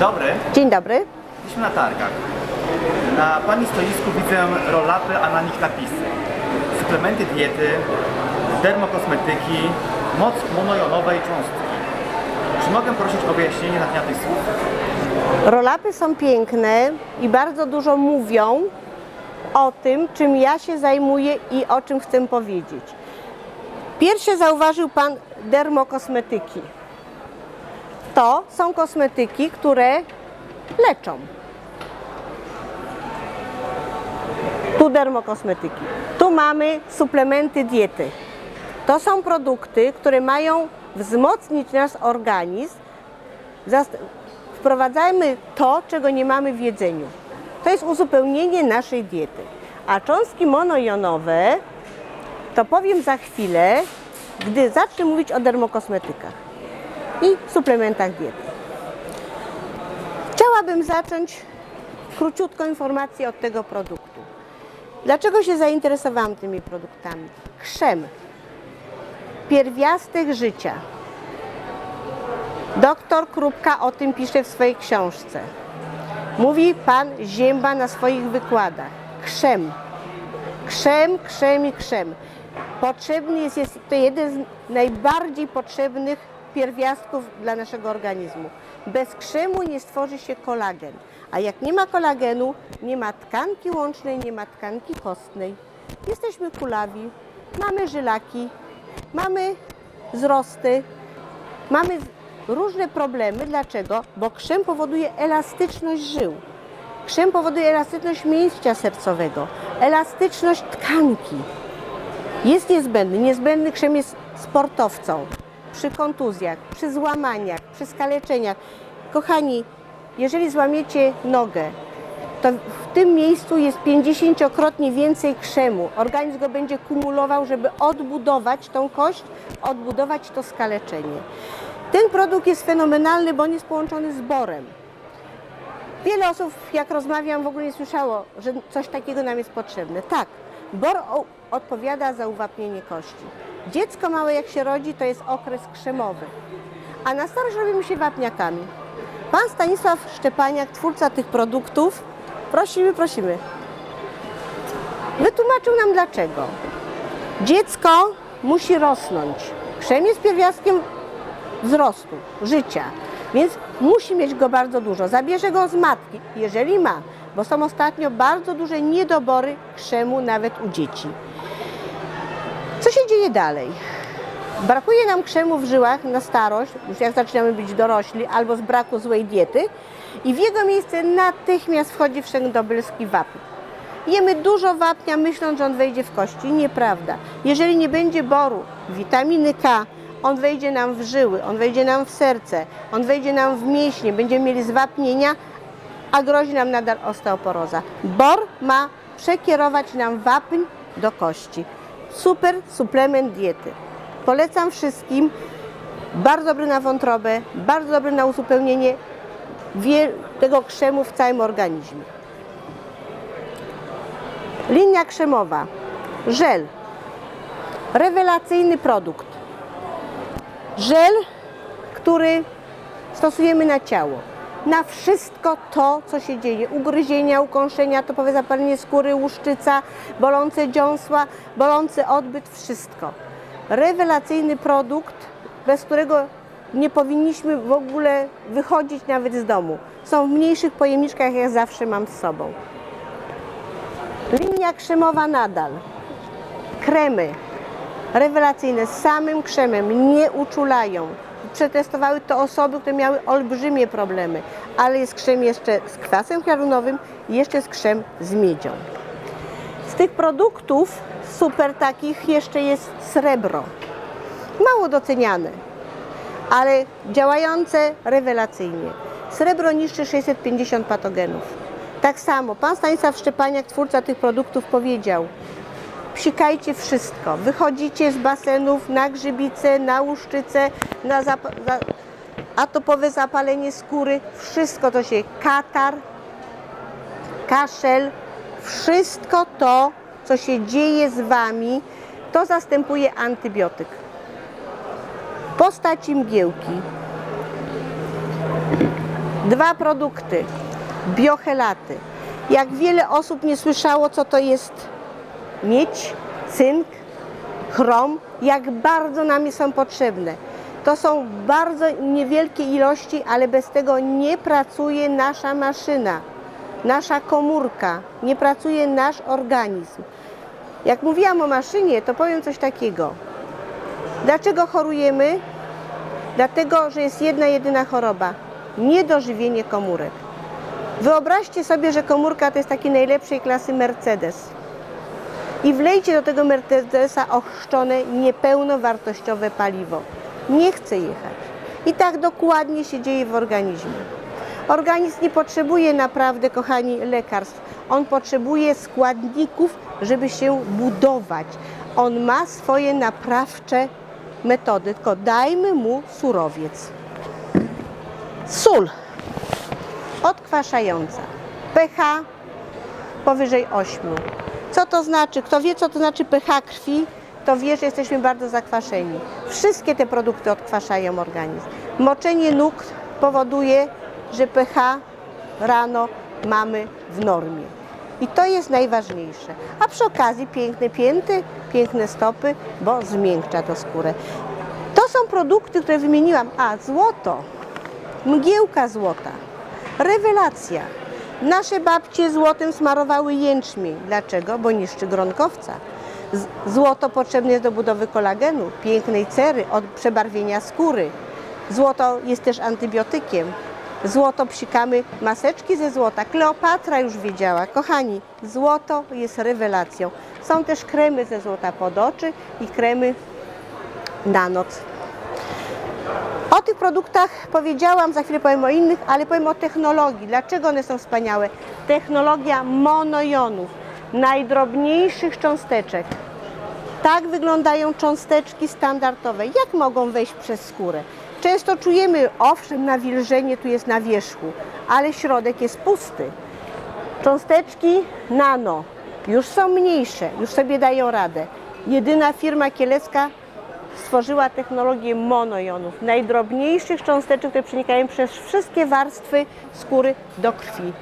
dobry. Dzień dobry. Jesteśmy na targach. Na Pani stoisku widzę roll-upy, a na nich napisy. Suplementy diety, dermokosmetyki, moc monojonowej cząstki. Czy mogę prosić o wyjaśnienie na temat tych słów? Rolapy są piękne i bardzo dużo mówią o tym, czym ja się zajmuję i o czym chcę powiedzieć. Pierwsze zauważył Pan dermokosmetyki. To są kosmetyki, które leczą. Tu dermokosmetyki. Tu mamy suplementy diety. To są produkty, które mają wzmocnić nasz organizm. Wprowadzajmy to, czego nie mamy w jedzeniu. To jest uzupełnienie naszej diety. A cząstki monojonowe to powiem za chwilę, gdy zacznę mówić o dermokosmetykach i suplementach diety. Chciałabym zacząć króciutką informację od tego produktu. Dlaczego się zainteresowałam tymi produktami? Krzem, pierwiastek życia. Doktor Krupka o tym pisze w swojej książce. Mówi pan Zięba na swoich wykładach. Krzem. Krzem, krzem i krzem. Potrzebny jest, jest to jeden z najbardziej potrzebnych pierwiastków dla naszego organizmu. Bez krzemu nie stworzy się kolagen. A jak nie ma kolagenu, nie ma tkanki łącznej, nie ma tkanki kostnej. Jesteśmy kulawi, mamy żylaki, mamy wzrosty, mamy różne problemy. Dlaczego? Bo krzem powoduje elastyczność żył. Krzem powoduje elastyczność mięścia sercowego, elastyczność tkanki. Jest niezbędny. Niezbędny krzem jest sportowcom przy kontuzjach, przy złamaniach, przy skaleczeniach. Kochani, jeżeli złamiecie nogę, to w tym miejscu jest 50-krotnie więcej krzemu. Organizm go będzie kumulował, żeby odbudować tą kość, odbudować to skaleczenie. Ten produkt jest fenomenalny, bo on jest połączony z borem. Wiele osób, jak rozmawiam, w ogóle nie słyszało, że coś takiego nam jest potrzebne. Tak, bor odpowiada za uwapnienie kości. Dziecko małe, jak się rodzi, to jest okres krzemowy, a na starość robimy się wapniakami. Pan Stanisław Szczepaniak, twórca tych produktów, prosimy, prosimy, wytłumaczył nam dlaczego. Dziecko musi rosnąć. Krzem jest pierwiastkiem wzrostu, życia, więc musi mieć go bardzo dużo. Zabierze go z matki, jeżeli ma, bo są ostatnio bardzo duże niedobory krzemu nawet u dzieci. Co się dzieje dalej? Brakuje nam krzemu w żyłach na starość, już jak zaczynamy być dorośli, albo z braku złej diety i w jego miejsce natychmiast wchodzi wszędobylski wapń. Jemy dużo wapnia, myśląc, że on wejdzie w kości. Nieprawda. Jeżeli nie będzie boru, witaminy K, on wejdzie nam w żyły, on wejdzie nam w serce, on wejdzie nam w mięśnie, będziemy mieli zwapnienia, a grozi nam nadal osteoporoza. Bor ma przekierować nam wapń do kości. Super suplement diety. Polecam wszystkim. Bardzo dobry na wątrobę, bardzo dobry na uzupełnienie tego krzemu w całym organizmie. Linia krzemowa. Żel. Rewelacyjny produkt. Żel, który stosujemy na ciało. Na wszystko to, co się dzieje. Ugryzienia, ukąszenia, topowe zapalenie skóry, łuszczyca, bolące dziąsła, bolący odbyt, wszystko. Rewelacyjny produkt, bez którego nie powinniśmy w ogóle wychodzić nawet z domu. Są w mniejszych pojemniczkach, jak zawsze mam z sobą. Linia krzemowa nadal. Kremy rewelacyjne samym krzemem nie uczulają. Przetestowały to osoby, które miały olbrzymie problemy, ale jest krzem jeszcze z kwasem hialuronowym i jeszcze jest krzem z miedzią. Z tych produktów super takich jeszcze jest srebro. Mało doceniane, ale działające rewelacyjnie. Srebro niszczy 650 patogenów. Tak samo pan Stanisław Szczepaniak, twórca tych produktów, powiedział: psikajcie wszystko. Wychodzicie z basenów na grzybice, na łuszczyce, na zap- za- atopowe zapalenie skóry. Wszystko to się katar, kaszel, wszystko to, co się dzieje z wami, to zastępuje antybiotyk. W postaci mgiełki. Dwa produkty. Biochelaty. Jak wiele osób nie słyszało, co to jest miedź, cynk, chrom, jak bardzo nam są potrzebne. To są bardzo niewielkie ilości, ale bez tego nie pracuje nasza maszyna, nasza komórka, nie pracuje nasz organizm. Jak mówiłam o maszynie, to powiem coś takiego. Dlaczego chorujemy? Dlatego, że jest jedna jedyna choroba niedożywienie komórek. Wyobraźcie sobie, że komórka to jest taki najlepszej klasy Mercedes i wlejcie do tego Mercedesa ochrzczone niepełnowartościowe paliwo. Nie chce jechać. I tak dokładnie się dzieje w organizmie. Organizm nie potrzebuje naprawdę, kochani, lekarstw. On potrzebuje składników, żeby się budować. On ma swoje naprawcze metody, tylko dajmy mu surowiec. Sól odkwaszająca. pH powyżej 8. Co to znaczy? Kto wie, co to znaczy pH krwi, to wie, że jesteśmy bardzo zakwaszeni. Wszystkie te produkty odkwaszają organizm. Moczenie nóg powoduje, że pH rano mamy w normie. I to jest najważniejsze. A przy okazji piękne pięty, piękne stopy, bo zmiękcza to skórę. To są produkty, które wymieniłam. A, złoto, mgiełka złota, rewelacja. Nasze babcie złotem smarowały jęczmień. Dlaczego? Bo niszczy gronkowca. Złoto potrzebne jest do budowy kolagenu, pięknej cery, od przebarwienia skóry. Złoto jest też antybiotykiem. Złoto psikamy maseczki ze złota. Kleopatra już wiedziała. Kochani, złoto jest rewelacją. Są też kremy ze złota pod oczy i kremy na noc. O tych produktach powiedziałam, za chwilę powiem o innych, ale powiem o technologii. Dlaczego one są wspaniałe? Technologia monojonów, najdrobniejszych cząsteczek. Tak wyglądają cząsteczki standardowe. Jak mogą wejść przez skórę? Często czujemy, owszem, nawilżenie tu jest na wierzchu, ale środek jest pusty. Cząsteczki nano już są mniejsze, już sobie dają radę. Jedyna firma kielecka stworzyła technologię monojonów, najdrobniejszych cząsteczek, które przenikają przez wszystkie warstwy skóry do krwi.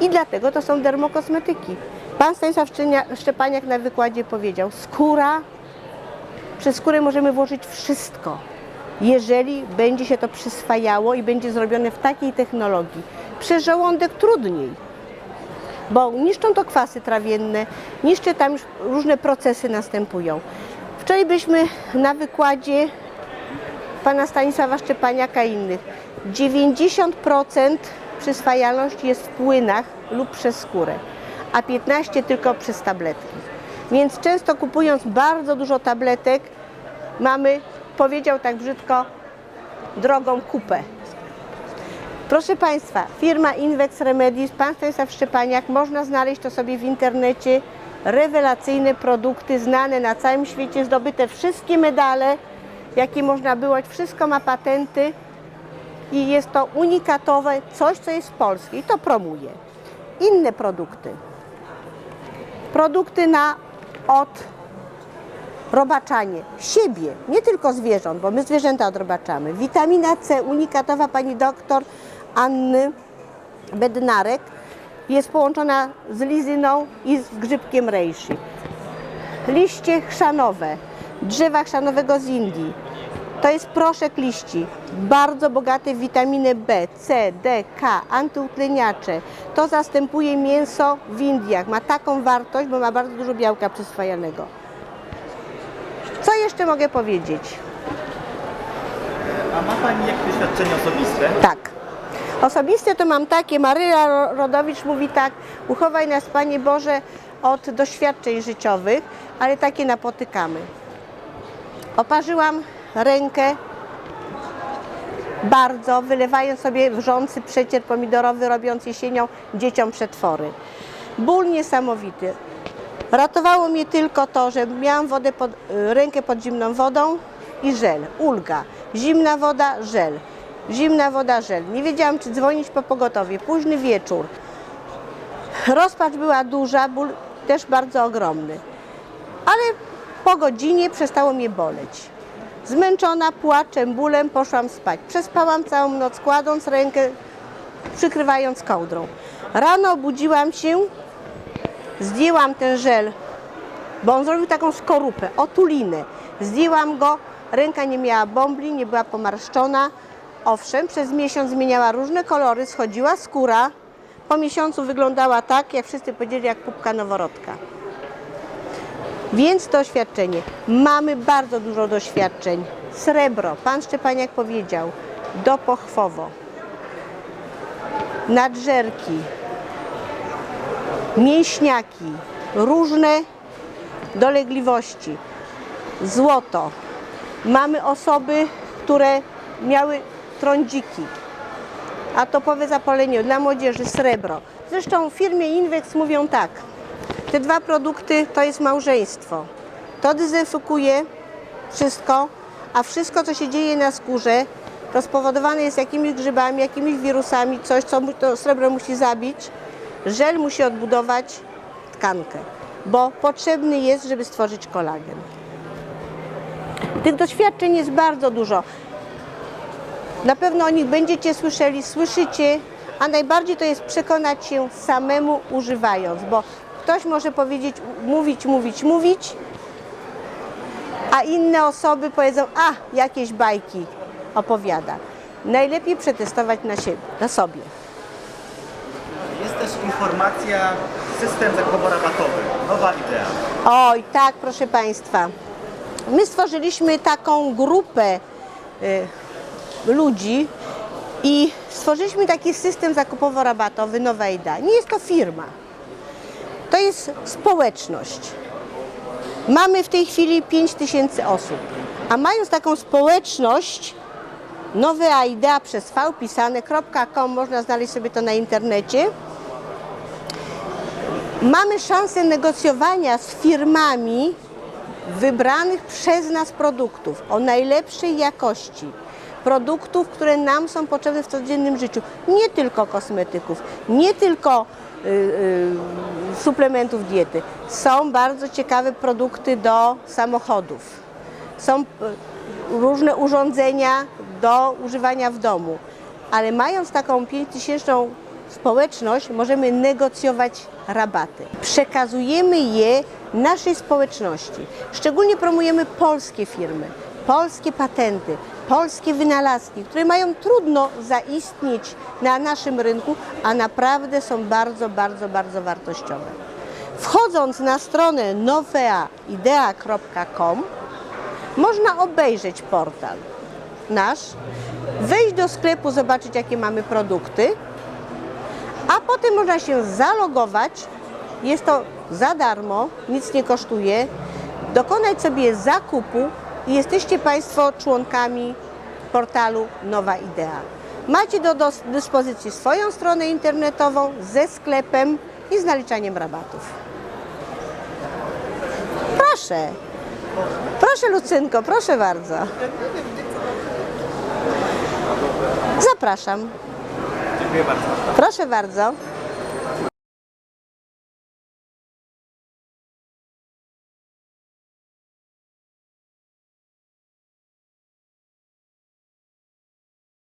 I dlatego to są dermokosmetyki. Pan Stanisław Szczepaniak na wykładzie powiedział, skóra, przez skórę możemy włożyć wszystko, jeżeli będzie się to przyswajało i będzie zrobione w takiej technologii. Przez żołądek trudniej, bo niszczą to kwasy trawienne, niszczy tam już różne procesy następują. Wczoraj byliśmy na wykładzie pana Stanisława Szczepaniaka i innych. 90% przyswajalności jest w płynach lub przez skórę, a 15% tylko przez tabletki. Więc często kupując bardzo dużo tabletek, mamy, powiedział tak brzydko, drogą kupę. Proszę Państwa, firma Invex Remedies, Pan Stanisław Szczepaniak, można znaleźć to sobie w internecie. Rewelacyjne produkty, znane na całym świecie, zdobyte wszystkie medale, jakie można było, wszystko ma patenty i jest to unikatowe, coś co jest polskie i to promuje. Inne produkty. Produkty na odrobaczanie siebie, nie tylko zwierząt, bo my zwierzęta odrobaczamy. Witamina C unikatowa pani doktor Anny Bednarek jest połączona z lizyną i z grzybkiem reishi. Liście chrzanowe, drzewa chrzanowego z Indii. To jest proszek liści, bardzo bogaty w witaminę B, C, D, K, antyutleniacze. To zastępuje mięso w Indiach. Ma taką wartość, bo ma bardzo dużo białka przyswajanego. Co jeszcze mogę powiedzieć? A ma Pani jakieś doświadczenie osobiste? Tak. Osobiste to mam takie, Maryla Ro- Rodowicz mówi tak, uchowaj nas Panie Boże od doświadczeń życiowych, ale takie napotykamy. Oparzyłam rękę bardzo, wylewając sobie wrzący przecier pomidorowy, robiąc jesienią dzieciom przetwory. Ból niesamowity. Ratowało mnie tylko to, że miałam wodę pod, rękę pod zimną wodą i żel, ulga. Zimna woda, żel. Zimna woda, żel. Nie wiedziałam, czy dzwonić po pogotowie. Późny wieczór. Rozpacz była duża, ból też bardzo ogromny. Ale po godzinie przestało mnie boleć. Zmęczona płaczem, bólem poszłam spać. Przespałam całą noc, kładąc rękę przykrywając kołdrą. Rano obudziłam się, zdjęłam ten żel, bo on zrobił taką skorupę, otulinę. Zdjęłam go, ręka nie miała bąbli, nie była pomarszczona. Owszem, przez miesiąc zmieniała różne kolory, schodziła skóra. Po miesiącu wyglądała tak, jak wszyscy powiedzieli, jak pupka noworodka. Więc doświadczenie. Mamy bardzo dużo doświadczeń. Srebro, pan Szczepaniak powiedział, dopochwowo, nadżerki, mięśniaki, różne dolegliwości, złoto. Mamy osoby, które miały trądziki, atopowe zapalenie dla młodzieży, srebro. Zresztą w firmie Inwex mówią tak, te dwa produkty to jest małżeństwo. To dezynfekuje wszystko, a wszystko, co się dzieje na skórze, to spowodowane jest jakimiś grzybami, jakimiś wirusami, coś, co to srebro musi zabić. Żel musi odbudować tkankę, bo potrzebny jest, żeby stworzyć kolagen. Tych doświadczeń jest bardzo dużo. Na pewno o nich będziecie słyszeli, słyszycie, a najbardziej to jest przekonać się samemu używając, bo ktoś może powiedzieć, mówić, mówić, mówić, a inne osoby powiedzą, a jakieś bajki opowiada. Najlepiej przetestować na siebie, na sobie. Jest też informacja system zakupowo-rabatowy, nowa idea. Oj, tak, proszę Państwa. My stworzyliśmy taką grupę y, ludzi i stworzyliśmy taki system zakupowo-rabatowy Nowa Idea. Nie jest to firma, to jest społeczność. Mamy w tej chwili 5 tysięcy osób, a mając taką społeczność, Nowa Idea przez vpisane.com, można znaleźć sobie to na internecie, mamy szansę negocjowania z firmami wybranych przez nas produktów o najlepszej jakości. Produktów, które nam są potrzebne w codziennym życiu. Nie tylko kosmetyków, nie tylko y, y, suplementów diety. Są bardzo ciekawe produkty do samochodów. Są y, różne urządzenia do używania w domu. Ale mając taką 5000 społeczność, możemy negocjować rabaty. Przekazujemy je naszej społeczności. Szczególnie promujemy polskie firmy, polskie patenty, polskie wynalazki, które mają trudno zaistnieć na naszym rynku, a naprawdę są bardzo, bardzo, bardzo wartościowe. Wchodząc na stronę noveaidea.com można obejrzeć portal nasz, wejść do sklepu, zobaczyć jakie mamy produkty, a potem można się zalogować. Jest to za darmo, nic nie kosztuje. Dokonać sobie zakupu i jesteście Państwo członkami portalu Nowa Idea. Macie do dyspozycji swoją stronę internetową ze sklepem i z naliczaniem rabatów. Proszę. Proszę Lucynko, proszę bardzo. Zapraszam. Dziękuję bardzo. Proszę bardzo.